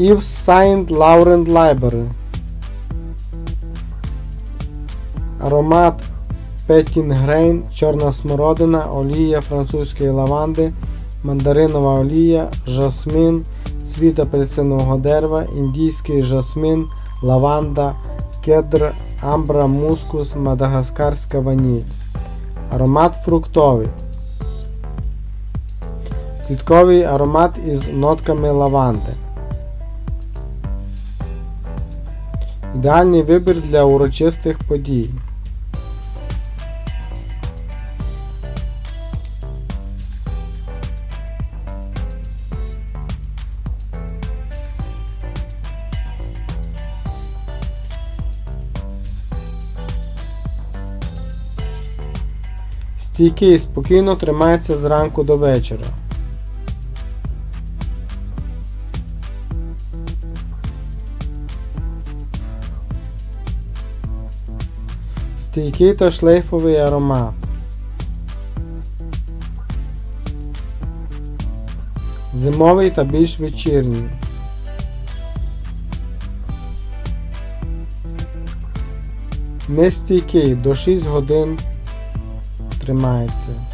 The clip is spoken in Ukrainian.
Yves Saint Laurent Library. Аромат Петінгрейн, чорна смородина, олія французької лаванди, мандаринова олія, жасмин, цвіт апельсинового дерева, індійський жасмин, лаванда, кедр, амбра, мускус, мадагаскарська ваніль. Аромат фруктовий. Квітковий аромат із нотками лаванди. Ідеальний вибір для урочистих подій. Стійкий спокійно тримається зранку до вечора. Стійкий та шлейфовий аромат. Зимовий та більш вечірній. Нестійкий до 6 годин тримається.